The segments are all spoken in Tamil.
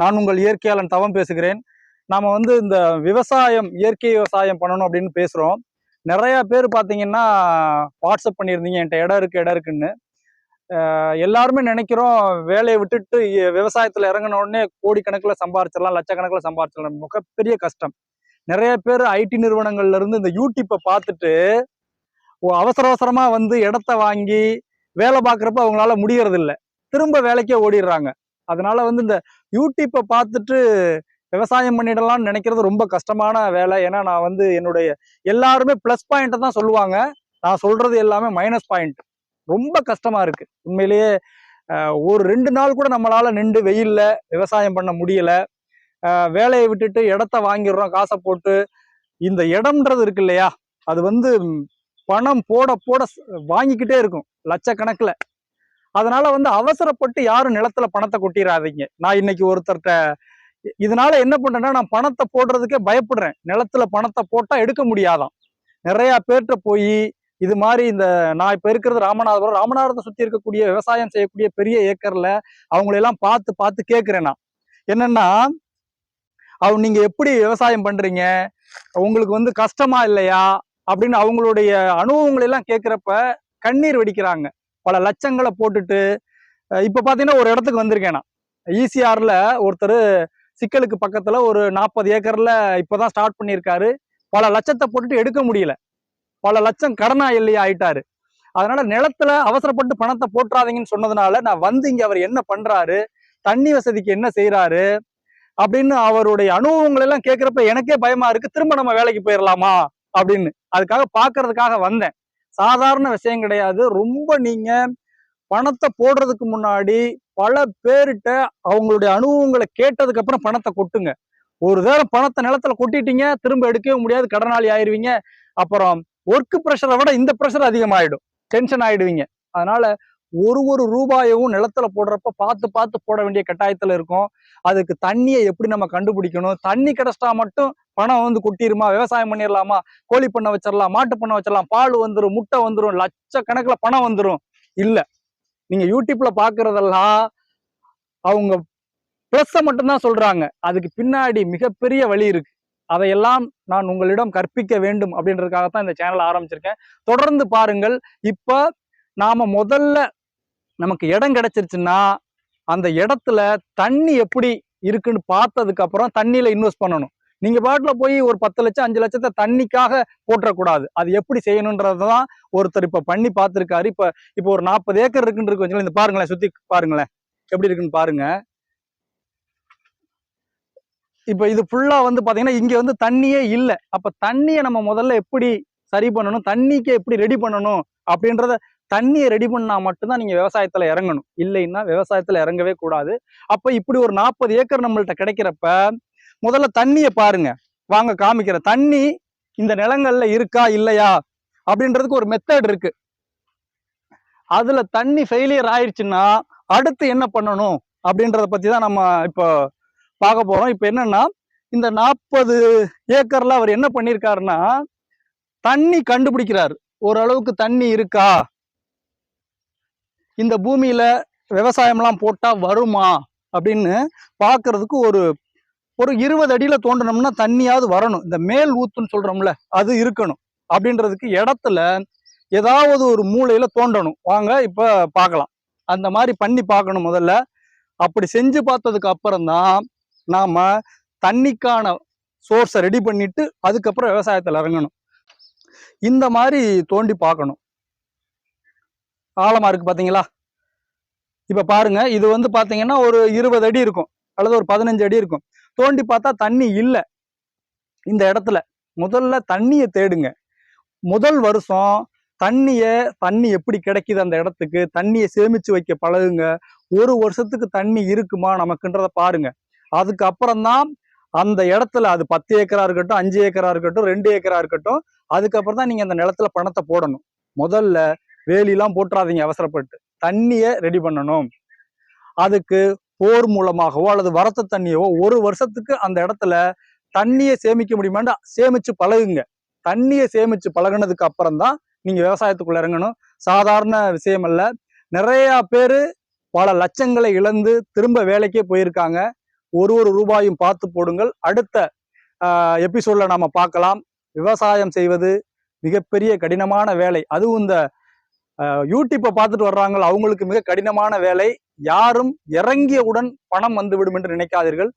நான் உங்கள் இயற்கையாளன் தவம் பேசுகிறேன். நாம் வந்து இந்த விவசாயம் இயற்கை விவசாயம் பண்ணணும் அப்படின்னு பேசுகிறோம் நிறையா பேர் பார்த்தீங்கன்னா வாட்ஸ்அப் பண்ணியிருந்தீங்க என்கிட்ட இடம் இருக்குது இடம் இருக்குன்னு. எல்லாருமே நினைக்கிறோம் வேலையை விட்டுட்டு விவசாயத்தில் விவசாயத்துல இறங்கின உடனே கோடிக்கணக்கில் சம்பாரிச்சிடலாம் லட்சக்கணக்கில் சம்பாரிச்சிடலாம். மிகப்பெரிய கஷ்டம். நிறைய பேர் ஐடி நிறுவனங்கள்லேருந்து இந்த யூடியூப்பை பார்த்துட்டு அவசர அவசரமாக வந்து இடத்த வாங்கி வேலை பார்க்குறப்ப அவங்களால முடியறதில்ல. திரும்ப வேலைக்கே ஓடிடுறாங்க. அதனால வந்து இந்த யூடியூப்பை பார்த்துட்டு விவசாயம் பண்ணிடலாம்னு நினைக்கிறது ரொம்ப கஷ்டமான வேலை. ஏன்னா நான் வந்து என்னுடைய எல்லாருமே ப்ளஸ் பாயிண்ட்டை தான் சொல்லுவாங்க. நான் சொல்றது எல்லாமே மைனஸ் பாயிண்ட் ரொம்ப கஷ்டமா இருக்கு. உண்மையிலேயே ஒரு ரெண்டு நாள் கூட நம்மளால நின்று வெயில்ல விவசாயம் பண்ண முடியல. வேலையை விட்டுட்டு இடத்த வாங்கிடுறோம் காசை போட்டு. இந்த இடம்ன்றது இருக்கு இல்லையா? அது வந்து பணம் போட போட வாங்கிக்கிட்டே இருக்கும். லட்சக்கணக்கில். அதனால வந்து அவசரப்பட்டு யாரும் நிலத்துல பணத்தை கொட்டிடாதீங்க நான் இன்னைக்கு ஒருத்தர்கிட்ட இதனால என்ன பண்றேன்னா நான் பணத்தை போடுறதுக்கே பயப்படுறேன். நிலத்துல பணத்தை போட்டா எடுக்க முடியாதாம். நிறைய பேர்கிட்ட போய் இது மாதிரி இந்த நான் இப்ப இருக்கிறது ராமநாதபுரம். ராமநாதபுரத்தை சுத்தி இருக்கக்கூடிய விவசாயம் செய்யக்கூடிய பெரிய ஏக்கர்ல அவங்களெல்லாம் பார்த்து பார்த்து கேட்கிறேன் நான். என்னன்னா அவங்க நீங்க எப்படி விவசாயம் பண்றீங்க? உங்களுக்கு வந்து கஷ்டமா இல்லையா? அப்படின்னு அவங்களுடைய அனுபவங்களை எல்லாம் கேட்கிறப்ப கண்ணீர் வெடிக்கிறாங்க. பல லட்சங்களை போட்டுட்டு இப்போ பார்த்தீங்கன்னா ஒரு இடத்துக்கு வந்திருக்கேன் நான். ஈசிஆரில் ஒருத்தர் சிக்கலுக்கு பக்கத்தில் ஒரு நாற்பது ஏக்கரில் இப்போ தான் ஸ்டார்ட் பண்ணியிருக்காரு. பல லட்சத்தை போட்டுட்டு எடுக்க முடியல. பல லட்சம் கடனா இல்லையா ஆயிட்டாரு. அதனால நிலத்துல அவசரப்பட்டு பணத்தை போட்டுறாதீங்கன்னு சொன்னதுனால நான் வந்து இங்க அவர் என்ன பண்றாரு தண்ணி வசதிக்கு என்ன செய்யறாரு அப்படின்னு அவருடைய அனுபவங்கள் எல்லாம் கேட்கிறப்ப எனக்கே பயமா இருக்கு. திரும்ப நம்ம வேலைக்கு போயிடலாமா அப்படின்னு. அதுக்காக பாக்குறதுக்காக வந்தேன். சாதாரண விஷயம் கிடையாது. ரொம்ப நீங்க பணத்தை போடுறதுக்கு முன்னாடி பல பேர்கிட்ட அவங்களுடைய அனுபவங்களை கேட்டதுக்கு அப்புறம் பணத்தை கொட்டுங்க. ஒரு தடவை பணத்தை நிலத்துல கொட்டிட்டீங்க திரும்ப எடுக்கவே முடியாது கடனாளி ஆயிடுவீங்க அப்புறம் ஒர்க் ப்ரெஷரை விட இந்த ப்ரெஷர் அதிகமாயிடும். டென்ஷன் ஆயிடுவீங்க. அதனால ஒரு ஒரு ரூபாயவும் நிலத்துல போடுறப்ப பார்த்து பார்த்து போட வேண்டிய கட்டாயத்துல இருக்கும். அதுக்கு தண்ணியை எப்படி நம்ம கண்டுபிடிக்கணும்? தண்ணி கிடைச்சிட்டா மட்டும் பணம் வந்து கொட்டிருமா? விவசாயம் பண்ணிடலாமா கோழி பண்ண வச்சிடலாம் மாட்டு பண்ண வச்சிடலாம் பால் வந்துடும் முட்டை வந்துடும் லட்சக்கணக்கில் பணம் வந்துடும் இல்லை. நீங்க யூடியூப்ல பாக்குறதெல்லாம் அவங்க ப்ளஸ்ஸை மட்டும்தான் சொல்றாங்க. அதுக்கு பின்னாடி மிகப்பெரிய வழி இருக்கு. அதையெல்லாம் நான் உங்களிடம் கற்பிக்க வேண்டும் அப்படின்றதுக்காகத்தான் இந்த சேனலை ஆரம்பிச்சிருக்கேன். தொடர்ந்து பாருங்கள். இப்போ நாம முதல்ல நமக்கு இடம் கிடைச்சிருச்சுன்னா அந்த இடத்துல தண்ணி எப்படி இருக்குன்னு பார்த்ததுக்கு அப்புறம் தண்ணியில இன்வெஸ்ட் பண்ணணும். நீங்க பாட்டில் போய் ஒரு பத்து லட்சம் அஞ்சு லட்சத்தை தண்ணிக்காக போட்டுறக்கூடாது அது எப்படி செய்யணுன்றதுதான் ஒருத்தர் இப்ப பண்ணி பார்த்துருக்காரு. இப்ப இப்போ ஒரு நாற்பது ஏக்கர் இருக்குன்னு இருக்கு இந்த பாருங்களேன் சுத்தி பாருங்களேன். எப்படி இருக்குன்னு பாருங்க. இப்போ இது ஃபுல்லா வந்து பாத்தீங்கன்னா இங்க வந்து தண்ணியே இல்லை. அப்ப தண்ணியை நம்ம முதல்ல எப்படி சரி பண்ணணும்? தண்ணிக்கு எப்படி ரெடி பண்ணணும்? அப்படின்றத தண்ணியை ரெடி பண்ணால் மட்டும்தான் நீங்கள் விவசாயத்தில் இறங்கணும். இல்லைன்னா விவசாயத்தில் இறங்கவே கூடாது. அப்போ இப்படி ஒரு நாற்பது ஏக்கர் நம்மள்ட்ட கிடைக்கிறப்ப முதல்ல தண்ணியை பாருங்க. வாங்க காமிக்கிற தண்ணி இந்த நிலங்கள்ல இருக்கா இல்லையா? அப்படின்றதுக்கு ஒரு மெத்தட் இருக்கு. அதுல தண்ணி ஃபெயிலியர் ஆயிடுச்சுன்னா அடுத்து என்ன பண்ணணும்? அப்படின்றத பத்தி தான் நம்ம இப்போ பார்க்க போறோம். இப்போ என்னன்னா இந்த நாற்பது ஏக்கர்ல அவர் என்ன பண்ணியிருக்காருன்னா தண்ணி கண்டுபிடிக்கிறார். ஓரளவுக்கு தண்ணி இருக்கா? இந்த பூமியில் விவசாயம்லாம் போட்டால் வருமா அப்படின்னு பார்க்கறதுக்கு ஒரு ஒரு இருபது அடியில் தோண்டினோம்னா தண்ணியாவது வரணும். இந்த மேல் ஊத்துன்னு சொல்கிறோம்ல அது இருக்கணும். அப்படின்றதுக்கு இடத்துல ஏதாவது ஒரு மூளையில் தோண்டணும். வாங்க இப்போ பார்க்கலாம். அந்த மாதிரி பண்ணி பார்க்கணும் முதல்ல. அப்படி செஞ்சு பார்த்ததுக்கு அப்புறம் தான் தண்ணிக்கான சோர்ஸை ரெடி பண்ணிட்டு அதுக்கப்புறம் விவசாயத்தில் இறங்கணும். இந்த மாதிரி தோண்டி பார்க்கணும். ஆழமாக இருக்குது பார்த்தீங்களா இப்போ பாருங்கள் இது வந்து பார்த்தீங்கன்னா ஒரு இருபது அடி இருக்கும் அல்லது ஒரு பதினஞ்சு அடி இருக்கும். தோண்டி பார்த்தா தண்ணி இல்லை. இந்த இடத்துல முதல்ல தண்ணியை தேடுங்க. முதல் வருஷம் தண்ணியை தண்ணி எப்படி கிடைக்குது அந்த இடத்துக்கு? தண்ணியை சேமித்து வைக்க பழகுங்க. ஒரு வருஷத்துக்கு தண்ணி இருக்குமா நமக்குன்றத பாருங்க. அதுக்கப்புறம்தான் அந்த இடத்துல அது பத்து ஏக்கரா இருக்கட்டும் அஞ்சு ஏக்கரா இருக்கட்டும் ரெண்டு ஏக்கரா இருக்கட்டும் அதுக்கப்புறம் தான் நீங்கள் அந்த நிலத்துல பணத்தை போடணும். முதல்ல வேலிலாம் போட்டுறாதீங்க அவசரப்பட்டு. தண்ணியை ரெடி பண்ணணும். அதுக்கு போர் மூலமாகவோ அல்லது வரத்த தண்ணியவோ ஒரு வருஷத்துக்கு அந்த இடத்துல தண்ணியை சேமிக்க முடியுமான்னு சேமிச்சு பழகுங்க. தண்ணியை சேமிச்சு பழகினதுக்கு அப்புறம் தான் நீங்க விவசாயத்துக்குள்ள இறங்கணும். சாதாரண விஷயம் அல்ல நிறைய பேர் பல லட்சங்களை இழந்து திரும்ப வேலைக்கே போயிருக்காங்க. ஒரு ஒரு ரூபாயும் பார்த்து போடுங்கள். அடுத்த எபிசோட்ல நாம பார்க்கலாம். விவசாயம் செய்வது மிகப்பெரிய கடினமான வேலை. அதுவும் இந்த யூடியூப்பை பார்த்துட்டு வர்றாங்க அவங்களுக்கு மிக கடினமான வேலை. யாரும் இறங்கியவுடன் பணம் வந்து விடும் என்று நினைக்காதீர்கள்.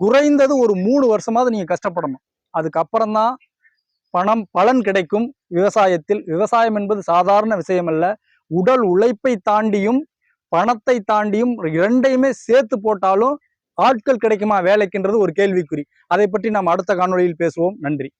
குறைந்தது ஒரு மூணு வருஷமாவது நீங்க கஷ்டப்படணும். அதுக்கப்புறம் தான் பணம் பலன் கிடைக்கும். விவசாயத்தில் விவசாயம் என்பது சாதாரண விஷயம் அல்ல உடல் உழைப்பை தாண்டியும் பணத்தை தாண்டியும் இரண்டையுமே சேர்த்து போட்டாலும் ஆட்கள் கிடைக்குமா? வேலைக்குன்றது ஒரு கேள்விக்குறி. அதை பற்றி நாம் அடுத்த காணொளியில் பேசுவோம். நன்றி.